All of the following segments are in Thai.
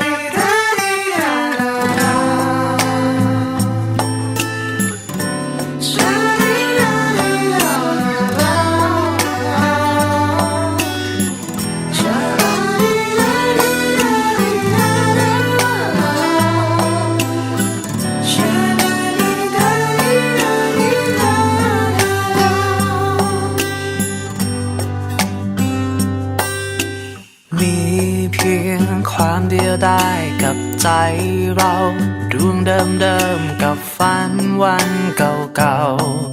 มี พียงความเดียวไดายกับใจเราดวงเดิมๆกับฝันวันเก่า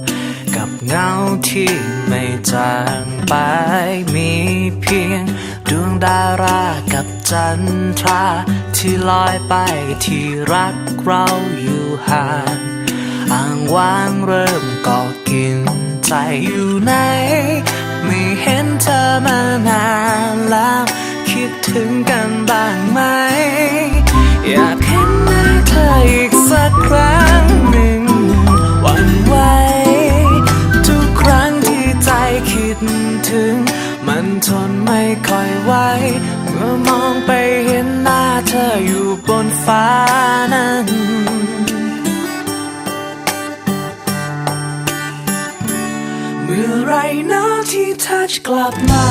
ๆ กับเงาที่ไม่จางไป มีเพียงดวงดารากับจันทราที่ลอยไปที่รักเราอยู่ห่างอ่างว่างเริ่มก่อกินใจอยู่ไหน ไม่เห็นเธอมานาน ถึง มันทนไม่ค่อยไหวเมื่อมองไปเห็นหน้าเธออยู่บนฟ้านั้นเมื่อไรนาะที่เธอจะกลับมา